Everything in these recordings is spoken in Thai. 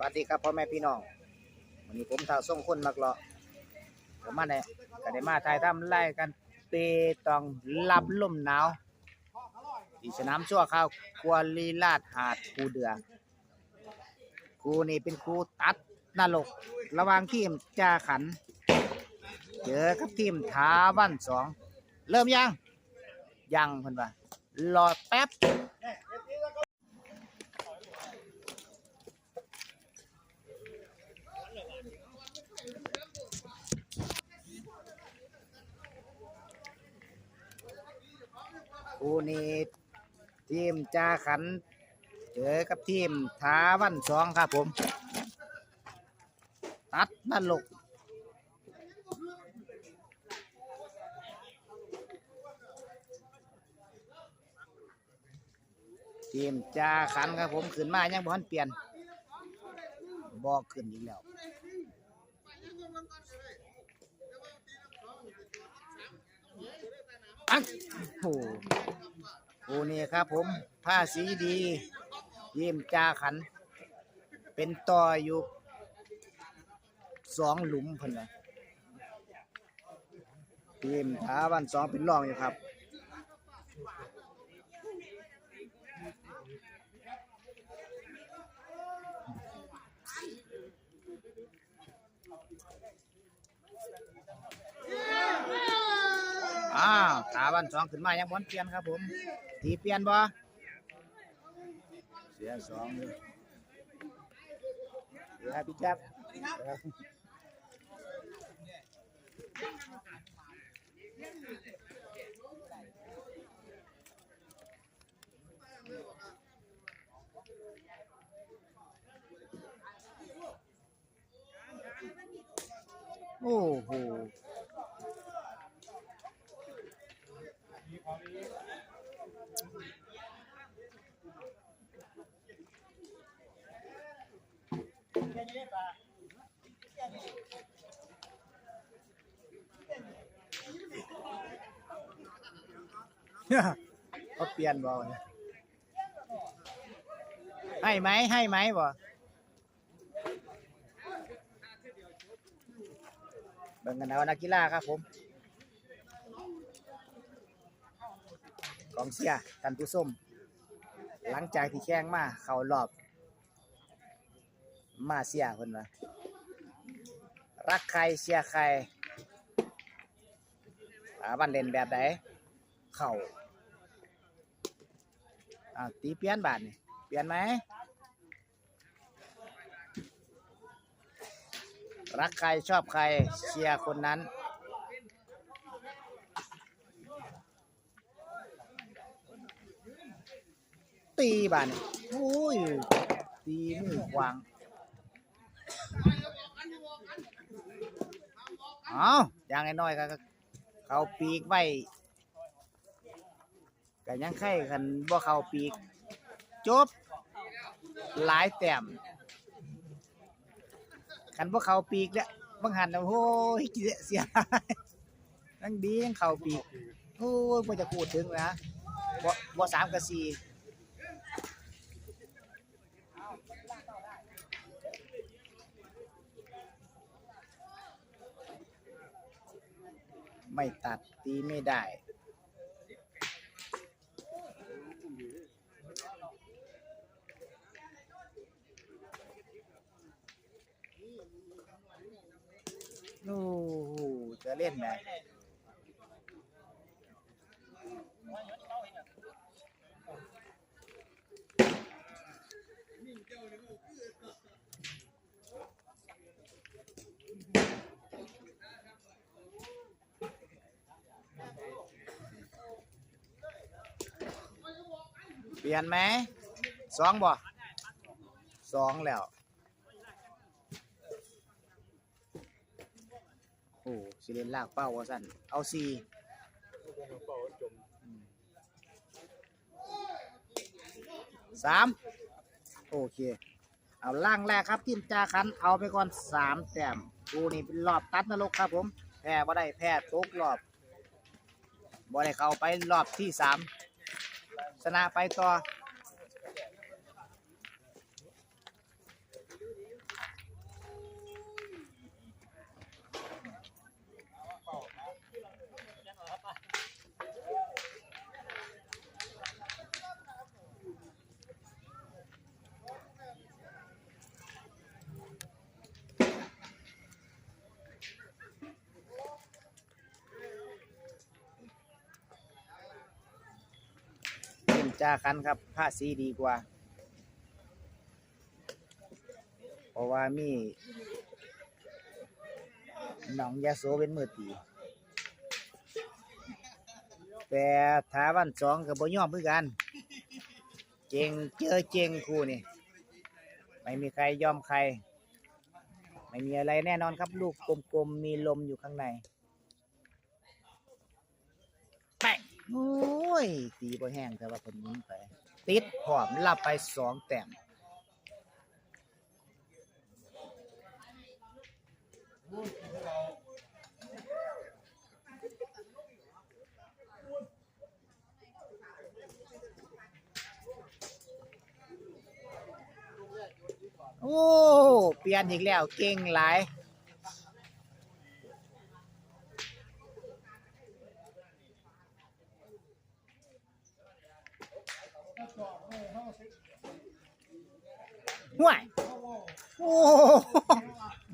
วัสดีครับพ่อแม่พี่น้องวันนี้ผมท้าวส่งคนมักเลาะผมมาเนี่ยก็ได้มาถ่ายทำไล่กันเปตองรับลมหนาวที่สนามชั่วข้าวกัวลีลาดหาดคูเดือครูนี่เป็นครูตัดนรก ระวางทีมจ่าขัน เจอกับทีมท้าวันสอง เริ่มยัง ยังเพิ่นว่ารอแป๊บ คู่นี้ทีมจาขัน เจอกับทีมท้าวันสองครับผม ตัดนั่นลกทีมจาขันครับผม ขึ้นมายังบ่ทันเปลี่ยนบอกขึ้นอีกแล้ว อันโอ้โหนี่ครับผม ผ้าสีดี เยี่ยมจาขัน เป็นต่ออยู่สองหลุมพันนะทีมท้าวันสองเป็นรองอยู่ครับ อ้าวตาวันสองขึ้นมายังบอลเปลี่ยนครับผมทีเปลี่ยนบ่เสียสองเลยเดี๋ยวพี่แจ๊บโอ้โห เขาเปลี่ยนบ่เนี่ยให้ไหมให้ไหมบ่เบิ่งกันเอานักกีฬาครับผม กองเชียร์ท่านผู้ชมหลังจากที่แข่งมาเข้ารอบ มาเสียคนว่ารักใครเชียร์ใครอาบันเล่นแบบไหนเข่าอ่าวตีเปลี่ยนบาทนี่เปลี่ยนไหมรักใครชอบใครเชียร์คนนั้น ตีบานโอ้ย ตีมือขวางเอาอย่างน้อยๆก็เขาปีกไว้ก็ยังไข่กันบ่เขาปีก จบ หลายแต้มกันบ่เขาปีกแล้วบางหันนะโอ้ยเสียหายทั้งดียังเขาปีกโอ้ยบ่จะพูดถึงนะบ่บ่สามกับสี่ ไม่ตัดตีไม่ได้ โอ้โหจะเล่นไหม ปลี่ยนไหมสองบ่สองแล้ว โอ้สิเล่นลากเป้าว่าสั่นเอาสี่สามโอเค เอาล่างแรกครับทีมจาคัน เอาไปก่อนสามแต้มกูนี่เป็นรอบตัดนรกครับผม แพ้บ่ได้แพ้ตกรอบบ่ได้เข้าไปรอบที่สาม ชนะไปต่อ จ้าคันครับผ้าสีดีกว่า เพราะว่ามีหนองยาโสเป็นมือตีแต่ถาวันสองกับบ่ยอมเพื่อกัน เจงเจอเจงคู่นี่ ไม่มีใครยอมใคร ไม่มีอะไรแน่นอนครับลูกกลมๆมีลมอยู่ข้างในแป้ง โอ้ย ตีบ่แห้งแต่ว่าผมยิ้มไป ติดหอมลับไปสองแต้มโอ้ เปลี่ยนอีกแล้ว เก่งหลาย ห่วยโอ้โห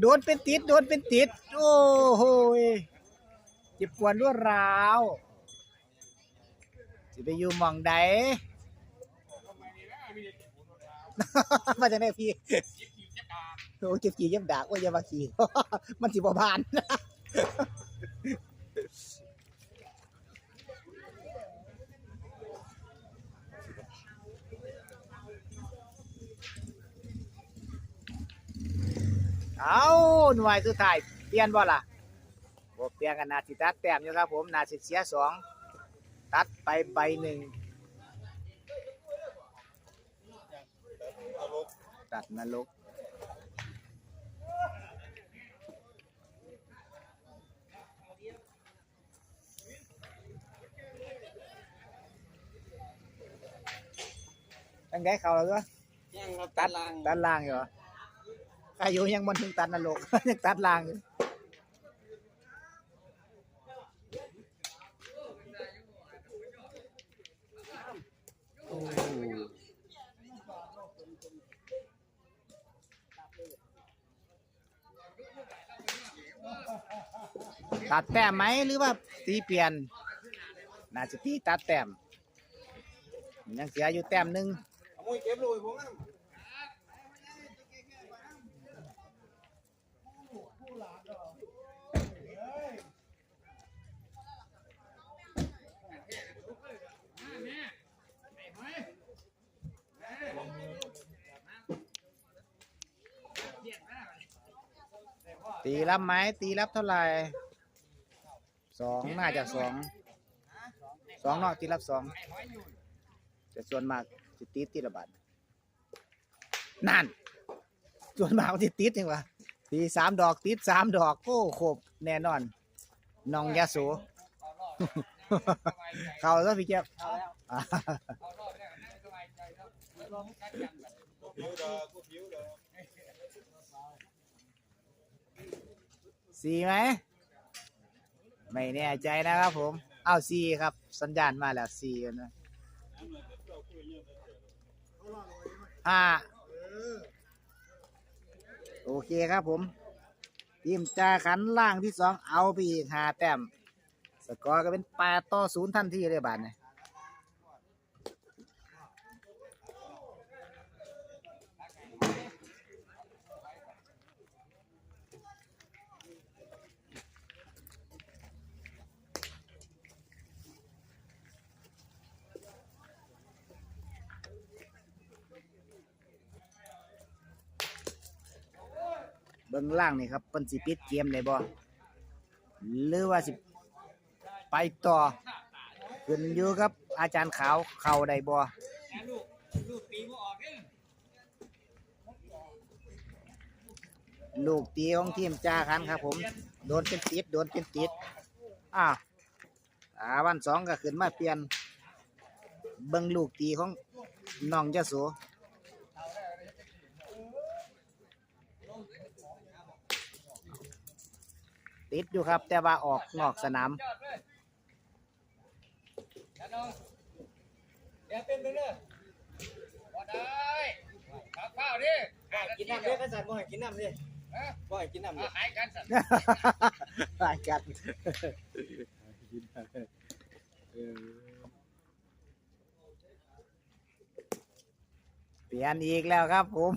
โดนเป็นติด โดนเป็นติด โอ้โหเจ็บปวดรวดร้าวสิไปอยู่หมองใดมาจากไหนพี่โอ้เจ็บกี่เย็บดากโอ้ยอย่ามาขี่มันสิบ่ผ่าน เอาหน่วยสุดท้ายเปลี่ยนบ่ล่ะบ่เปลี่ยนกันนาสิตัดแต้มอยู่ครับผมนาสิเสียสองตัดไปใบหนึ่งตัดนรกตั้งแต่เขาแล้วก็ยังครับตัดล่างตัดล่างอยู่เหรอ อายุยังมันถึงตัดนรกยังตัดล่างอยู่ตัดแต้มไหมหรือว่าตีเปลี่ยน น่าจะตีตัดแต้มยังเสียอยู่แต้มหนึ่ง เอามวยเก็บเลยผมนะ ตีรับไหมตีรับเท่าไหร่สองน่าจะสองสองเนาะตีรับสองแต่ส่วนมากจะติดตีละบาทนั่น ส่วนมากมันจะติดจริงวะตีสามดอกติดสามดอกโอ้โคบแน่นอนน้องยาสูเขาซะพี่เจี๊ยบ สี่ไหม ไม่แน่ใจนะครับผม เอาสี่ครับ สัญญาณมาแล้วสี่นะห้าโอเคครับผม ทีมจาขันล่างที่สองเอาไปอีกห้าแต้ม สกอร์ก็เป็นแปดต่อศูนย์ทันทีเลยบาทเนี่ย บื้องล่างนี่ครับเป็นสิปิดเกมได้บ่หรือว่าสิไปต่อขึ้นอยู่กับ อาจารย์ขาวเข้าได้บ่ลูกตีบ่อลูกตีของทีมจ้าคันครับผม โดนเป็นติดโดนเป็นติดอ่าอ่าวันสองก็ขึ้นมาเปลี่ยนเบิ่งลูกตีของน้องยะโส ติดอยู่ครับ แต่ว่าออกนอกสนาม อย่าน้องอย่าเต้นไปเด้อบ่ได้ข้าวข้าดิกินน้ำเด้อกันสัตว์บ่ให้กินน้ำดิฮะบ่ให้กินน้ำดิหายกันสัตว์รายการเปลี่ยนอีกแล้วครับผม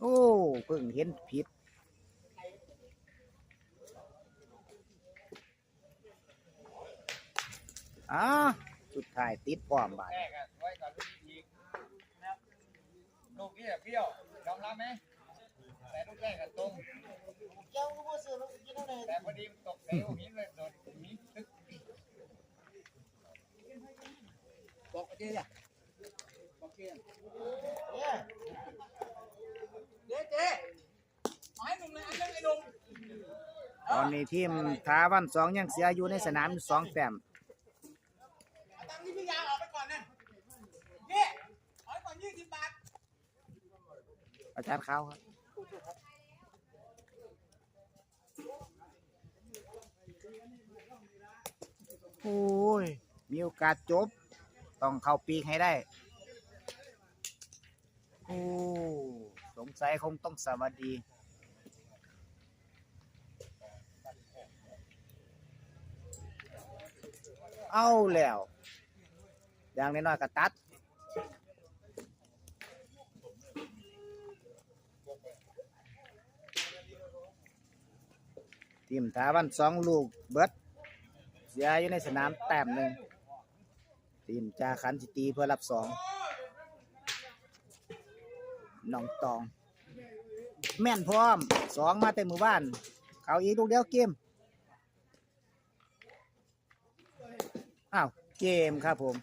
โอ้เพิ่งเห็นผิดอ่าสุดท้ายติดพร้อมบาดแรกอะไว้กับลูกอีกลูกนี่อะเปรี้ยวยอมรับไหมแต่ลูกแรกอะตรงเจ้าก็บ่ซื้อลูกกินเอาเลยแต่พอดีตกใส่หัวหินเลยโดดหินตึกบอกเจ๊อะบอกเจ๊เจ๊เนุ่ยอันนึงไอ้หนุ่ม ตอนนี้ทีมท้าวันสองยังเสียอยู่ในสนามอยู่สองแต้มเอาตังค์ที่พี่ยาออกไปก่อนนั่นเจ๊หอยก่อนยี่สิบบาท อาจารย์เขาครับโอ้ย มีโอกาสจบ ต้องเข้าปีกให้ได้ โอ้ส งสัยคงต้องสวัสดีเอาแล้ว อย่างน้อยๆก็ตัด ทีมถาวันสองลูกเบิดเสียอยู่ในสนามแต้มหนึ่งทีมจาขันสิตีเพื่อรับสอง น้องตอง แม่นพร้อมสองมาเต็มหมู่บ้าน เขาอีกลูกเดียวเกมอ้าวเกมครับผม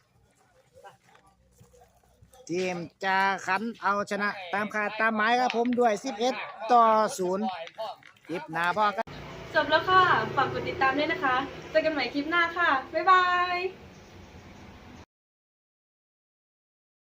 ทีมจาขันเอาชนะตามคาดตามหมายครับผมด้วย 11 ต่อ0คลิปหน้าพ่อกันจบแล้วค่ะ ฝากกดติดตามด้วยนะคะ เจอกันใหม่คลิปหน้าค่ะ บ๊ายบาย